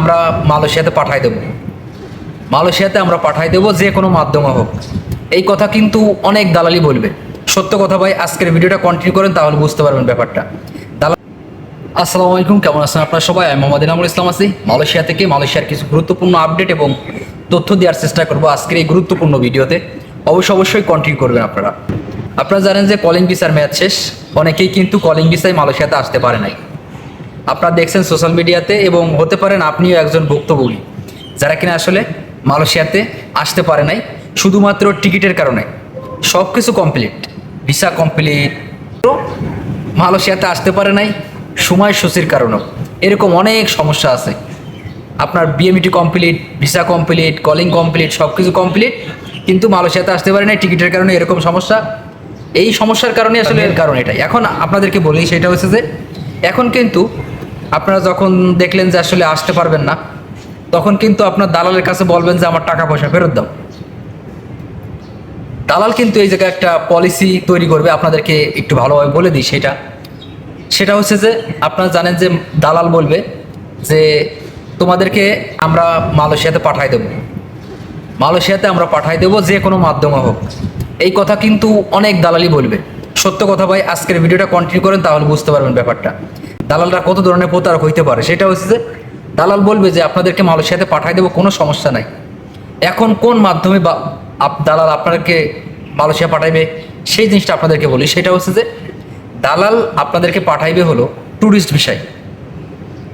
আমরা মালয়েশিয়াতে পাঠাই দেব। মালয়েশিয়াতে আমরা পাঠাই দেব যে কোনো মাধ্যমে হোক। এই কথা কিন্তু অনেক দালালি বলবে। সত্য কথা ভাই, আজকের ভিডিওটা কন্টিনিউ করেন, তাহলে বুঝতে পারবেন ব্যাপারটা। আসসালামু আলাইকুম, কেমন আছেন আপনারা সবাই? আমি মোহাম্মদ ইনামুল ইসলাম আছি। মালয়েশিয়া থেকে মালয়েশিয়ার কিছু গুরুত্বপূর্ণ আপডেট এবং তথ্য দেওয়ার চেষ্টা করব আজকের এই গুরুত্বপূর্ণ ভিডিওতে। অবশ্যই অবশ্যই কন্টিনিউ করবেন আপনারা। আপনারা জানেন যে কলিং ভিসার ম্যাচ শেষ। অনেকেই কিন্তু কলিং ভিসায় মালয়েশিয়াতে আসতে পারে নাই। আপনারা দেখছেন সোশ্যাল মিডিয়াতে এবং হতে পারেন আপনিও একজন ভুক্তভোগী যারা কিনা আসলে মালয়েশিয়াতে আসতে পারে নাই শুধুমাত্র টিকিটের কারণে। সব কিছু কমপ্লিট ভিসা কমপ্লিট মালয়েশিয়াতে আসতে পারে নাই সময় সূচির কারণেও। এরকম অনেক সমস্যা আছে। আপনার BMET complete visa complete calling complete সব কিছু কমপ্লিট কিন্তু মালয়েশিয়াতে আসতে পারে নাই টিকিটের কারণে এরকম সমস্যা। এই সমস্যার কারণে আসলে এর কারণ এটাই। এখন আপনাদেরকে বলি সেটা হচ্ছে যে এখন কিন্তু আপনারা যখন দেখলেন যে আসলে আসতে পারবেন না, তখন কিন্তু আপনার দালালের কাছে বলবেন যে আমার টাকা পয়সা ফেরত দাও। দালাল কিন্তু এই জায়গায় একটা পলিসি তৈরি করবে, আপনাদেরকে একটু ভালোভাবে বলে দিই সেটা। সেটা হচ্ছে যে, আপনারা জানেন যে দালাল বলবে যে, তোমাদেরকে আমরা মালয়েশিয়াতে পাঠাই দেব। মালয়েশিয়াতে আমরা পাঠাই দেব যে কোনো মাধ্যমে হোক। এই কথা কিন্তু অনেক দালালি বলবে। সত্য কথা ভাই, আজকের ভিডিওটা কন্টিনিউ করেন, তাহলে বুঝতে পারবেন ব্যাপারটা। দালালরা কত ধরনের প্রতারক হইতে পারে? সেটা হচ্ছে যে, দালাল বলবে যে, আপনাদেরকে মালয়েশিয়াতে পাঠাই দেবো, কোনো সমস্যা নাই। এখন কোন মাধ্যমে দালাল আপনাদেরকে মালয়েশিয়া পাঠাইবে? সেই জিনিসটা আপনাদেরকে বলি। সেটা হচ্ছে যে, দালাল আপনাদেরকে পাঠাইবে হলো ট্যুরিস্ট বিষয়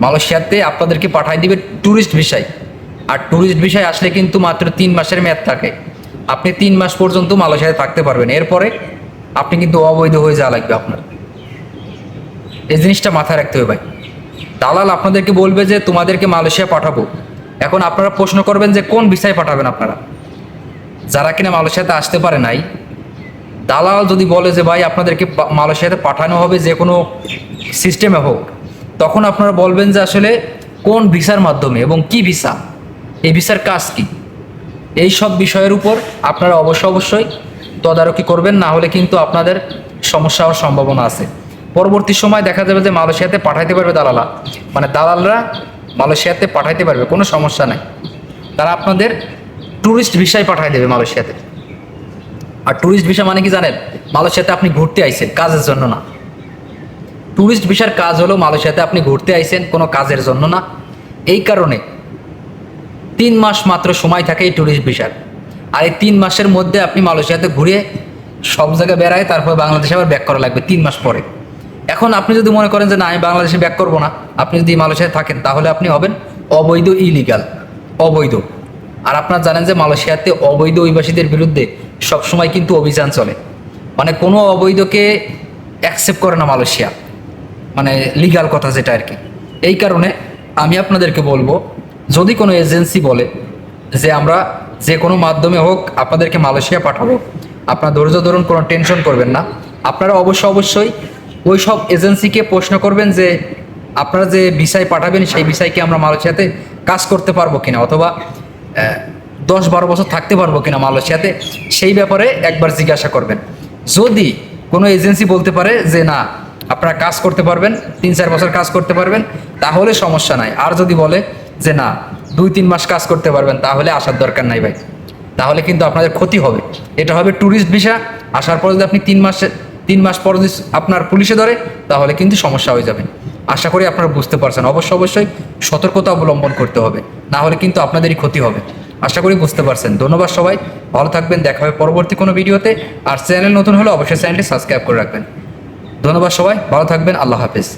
মালয়েশিয়াতে আপনাদেরকে পাঠাই দিবে ট্যুরিস্ট ভিসায়। আর ট্যুরিস্ট ভিসায় আসলে কিন্তু মাত্র তিন মাসের মেয়াদ থাকে। আপনি তিন মাস পর্যন্ত মালয়েশিয়ায় থাকতে পারবেন। এরপরে আপনি কিন্তু অবৈধ হয়ে যাওয়া লাগবে আপনার। এই জিনিসটা মাথায় রাখতে হবে ভাই। দালাল আপনাদেরকে বলবে যে তোমাদেরকে মালয়েশিয়া পাঠাবো। এখন আপনারা প্রশ্ন করবেন যে কোন ভিসায় পাঠাবেন আপনারা? যারা কিনা মালয়েশিয়াতে আসতে পারে নাই, দালাল যদি বলে যে ভাই আপনাদেরকে মালয়েশিয়াতে পাঠানো হবে যে কোনো সিস্টেমে হোক, তখন আপনারা বলবেন যে আসলে কোন ভিসার মাধ্যমে এবং কি ভিসা? এই ভিসার কাজ কি? এই সব বিষয়ের উপর আপনারা অবশ্য অবশ্যই তদারকি করবেন, না হলে কিন্তু আপনাদের সমস্যা হওয়ার সম্ভাবনা আছে। পরবর্তী সময় দেখা যাবে যে মালয়েশিয়াতে পাঠাইতে পারবে দালালা মানে দালালরা মালয়েশিয়াতে পাঠাইতে পারবে, কোনো সমস্যা নাই। তারা আপনাদের ট্যুরিস্ট ভিসায় পাঠাই দেবে মালয়েশিয়াতে। আর ট্যুরিস্ট ভিসা মানে কি জানেন? মালয়েশিয়াতে আপনি ঘুরতে আইছেন কাজের জন্য না। ট্যুরিস্ট ভিসার কাজ হলো মালয়েশিয়াতে আপনি ঘুরতে আইছেন কোনো কাজের জন্য না। এই কারণে তিন মাস মাত্র সময় থাকে এই ট্যুরিস্ট ভিসার আর এই তিন মাসের মধ্যে আপনি মালয়েশিয়াতে ঘুরে সব জায়গায় বেড়ায়, তারপর বাংলাদেশে আবার ব্যাক করা লাগবে তিন মাস পরে। এখন আপনি যদি মনে করেন যে না, আমি বাংলাদেশে ব্যাক করব না, আপনি যদি মালয়েশিয়ায় থাকেন, তাহলে আপনি হবেন অবৈধ ইলিগাল অবৈধ। আর আপনারা জানেন যে মালয়েশিয়াতে অবৈধ অভিবাসীদের বিরুদ্ধে সবসময় কিন্তু অভিযান চলে। মানে কোনো অবৈধকে অ্যাকসেপ্ট করে না মালয়েশিয়া। মানে লিগাল কথা যেটা আর কি। এই কারণে আমি আপনাদেরকে বলব, যদি কোনো এজেন্সি বলে যে আমরা যে কোনো মাধ্যমে হোক আপনাদেরকে মালয়েশিয়া পাঠাবো, আপনার ধৈর্য ধরুন, কোনো টেনশন করবেন না। আপনারা অবশ্য অবশ্যই ওই সব এজেন্সিকে প্রশ্ন করবেন যে আপনারা যে ভিসায় পাঠাবেন সেই ভিসায় কি আমরা মালয়েশিয়াতে কাজ করতে পারব কিনা অথবা দশ বারো বছর থাকতে পারব কিনা মালয়েশিয়াতে, সেই ব্যাপারে একবার জিজ্ঞাসা করবেন। যদি কোনো এজেন্সি বলতে পারে যে না, আপনারা কাজ করতে পারবেন, তিন চার বছর কাজ করতে পারবেন, তাহলে সমস্যা নাই। আর যদি বলে যে না, দুই তিন মাস কাজ করতে পারবেন, তাহলে আসার দরকার নাই ভাই। তাহলে কিন্তু আপনাদের ক্ষতি হবে। এটা হবে ট্যুরিস্ট ভিসা, আসার পর যদি আপনি তিন মাসে তিন মাস পর যদি আপনার পুলিশে ধরে, তাহলে কিন্তু সমস্যা হয়ে যাবে। আশা করি আপনারা বুঝতে পারছেন। অবশ্য অবশ্যই সতর্কতা অবলম্বন করতে হবে। না হলে কিন্তু আপনাদেরই ক্ষতি হবে। আশা করি বুঝতে পারছেন। ধন্যবাদ সবাই। ভালো থাকবেন। দেখা হবে পরবর্তী কোনো ভিডিওতে। আর চ্যানেল নতুন হলে অবশ্যই চ্যানেলটি সাবস্ক্রাইব করে রাখবেন। ধন্যবাদ সবাই। ভালো থাকবেন। আল্লাহ হাফেজ।